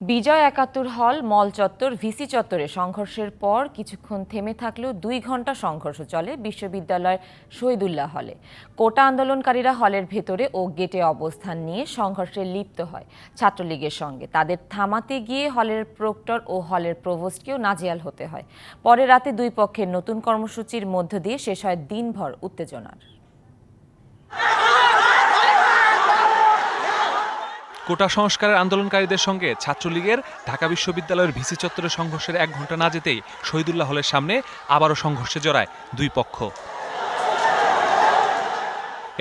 বিজয় একাত্তর হল, মল চত্বর, ভিসি চত্বরে সংঘর্ষের পর কিছুক্ষণ থেমে থাকলেও দুই ঘণ্টা সংঘর্ষ চলে বিশ্ববিদ্যালয়ের শহীদুল্লাহ হলে। কোটা আন্দোলনকারীরা হলের ভেতরে ও গেটে অবস্থান নিয়ে সংঘর্ষে লিপ্ত হয় ছাত্রলীগের সঙ্গে। তাদের থামাতে গিয়ে হলের প্রক্টর ও হলের প্রভোস্টকেও নাজেয়াল হতে হয়। পরে রাতে দুই পক্ষের নতুন কর্মসূচির মধ্য দিয়ে শেষ হয় দিনভর উত্তেজনার। কোটা সংস্কারের আন্দোলনকারীদের সঙ্গে ছাত্রলীগের, ঢাকা বিশ্ববিদ্যালয়ের ভিসি চত্বরের সংঘর্ষের এক ঘণ্টা না যেতেই শহীদুল্লাহ হলের সামনে আবারও সংঘর্ষে জড়ায় দুই পক্ষ।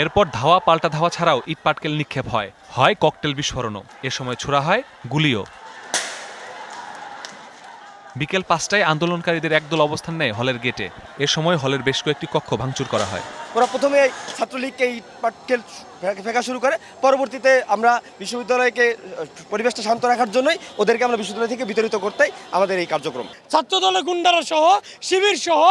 এরপর ধাওয়া, পাল্টা ধাওয়া ছাড়াও ইট পাটকেল নিক্ষেপ হয়। হয় ককটেল বিস্ফোরণও। এ সময় ছোড়া হয় গুলিও। বিকেল পাঁচটায় আন্দোলনকারীদের একদল অবস্থান নেয় হলের গেটে। এ সময় হলের বেশ কয়েকটি কক্ষ ভাঙচুর করা হয়। ওরা প্রথমে ছাত্রলীগকে ইট পাটকেল ফেঁকা শুরু করে পরবর্তীতে আমরা বিশ্ববিদ্যালয়কে পরিবেশটা শান্ত রাখার জন্যই ওদেরকে আমরা বিশ্ববিদ্যালয় থেকে বিতাড়িত করতেই আমাদের এই কার্যক্রম। ছাত্র দলের গুন্ডারা সহ শিবির সহ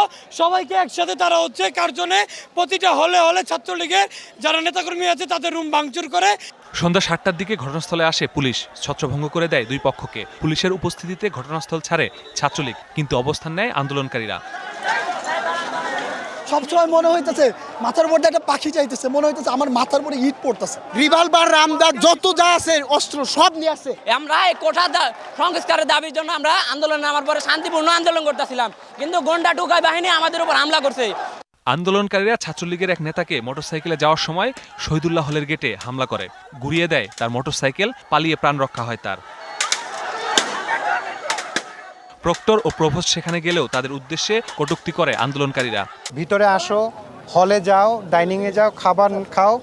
সবাইকে একসাথে তারা হচ্ছে কার্জনে প্রতিটা হলে হলে ছাত্রলীগের যারা নেতাকর্মী আছে তাদের রুম ভাঙচুর করে। সন্ধ্যা সাতটার দিকে ঘটনাস্থলে আসে পুলিশ ছত্রভঙ্গ করে দেয় দুই পক্ষকে। পুলিশের উপস্থিতিতে ঘটনাস্থল ছাড়ে ছাত্রলীগ কিন্তু অবস্থান নেয় আন্দোলনকারীরা। সবসময় মনে হইতেছে মাথার মধ্যে একটা পাখি চাইতেছে মনে হইতেছে আমার মাথার উপরে ইট পড়তেছে। রিভলভার রামদার যত যা আছে অস্ত্র সব নিয়ে আসছে। আমরা এই কোঠা সংস্কারের দাবির জন্য আমরা আন্দোলন নামার পরে শান্তিপূর্ণ আন্দোলন করতেছিলাম। কিন্তু গন্ডা টুকাই বাহিনী আমাদের উপর হামলা করছে। আন্দোলনকারীরা ছাত্রলীগের এক নেতাকে মোটরসাইকেলে যাওয়ার সময় শহীদুল্লাহ হলের গেটে হামলা করে। গুড়িয়ে দেয় তার মোটরসাইকেল পালিয়ে প্রাণ রক্ষা হয় তার। প্রক্টর ও প্রভোস্ট সেখানে গেলেও তাদের উদ্দেশ্যে কটুক্তি করে আন্দোলনকারীরা। ভিতরে আসো হলে যাও ডাইনিংয়ে যাও খাবার খাও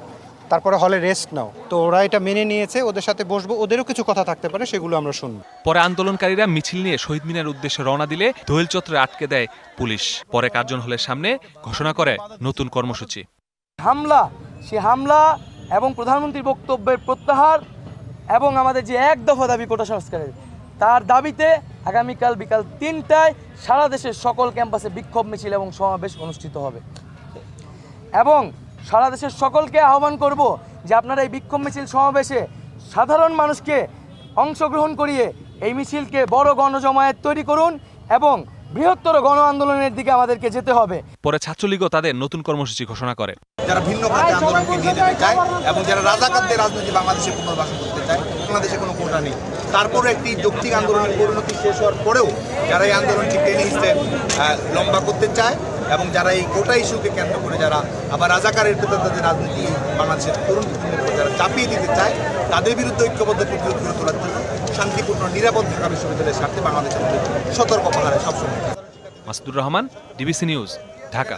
তারপরে হলে রেস্ট নাও। তো ওরা এটা মেনে নিয়েছে ওদের সাথে বসবো ওদেরও কিছু কথা থাকতে পারে সেগুলো আমরা শুনব। পরে আন্দোলনকারীরা মিছিল নিয়ে শহীদ মিনার উদ্দেশ্যে রওনা দিলে দোয়েল চত্বরে আটকে দেয় পুলিশ। পরে কার্জন হলের সামনে ঘোষণা করে নতুন কর্মসূচি। হামলা সে হামলা এবং প্রধানমন্ত্রীর বক্তব্যের প্রত্যাহার এবং আমাদের যে এক দফা দাবি কোটা সংস্কারের তার দাবিতে আগামীকাল বিকাল তিনটায় সারা দেশের সকল ক্যাম্পাসে বিক্ষোভ মিছিল এবং সমাবেশ অনুষ্ঠিত হবে। এবং সারা দেশের সকলকে আহ্বান করব যে আপনারা এই বিক্ষোভ মিছিল সমাবেশে সাধারণ মানুষকে অংশগ্রহণ করিয়ে এই মিছিলকে বড় গণজমায়েত তৈরি করুন এবং বৃহত্তর গণ আন্দোলনের দিকে আমাদেরকে যেতে হবে। পরে ছাত্রলীগও তাদের নতুন কর্মসূচি ঘোষণা করে। যারা ভিন্ন আন্দোলনকে নিয়ে যেতে চায় এবং যারা রাজাকারদের রাজনীতি বাংলাদেশে পুনর্বাসন করতে চায় বাংলাদেশে কোনো কোটা নেই। তারপরে একটি যৌক্তিক আন্দোলনের পরিণতি শেষ হওয়ার পরেও যারা এই আন্দোলনটি টেনে হিসেবে লম্বা করতে চায় এবং যারা এই কোটা ইস্যুকে কেন্দ্র করে যারা আবার রাজাকারের প্রতি তাদের রাজনীতি বাংলাদেশের তরুণ প্রজন্মের যারা চাপিয়ে দিতে চায়, তাদের বিরুদ্ধে ঐক্যবদ্ধ প্রতিরোধ করে তোলার জন্য শান্তিপূর্ণ, নিরাপদ ঢাকা বিশ্ববিদ্যালয়ের স্বার্থে বাংলাদেশের সতর্ক পাহাড়ে সবসময়। Masudur Rahman, DBC news, Dhaka.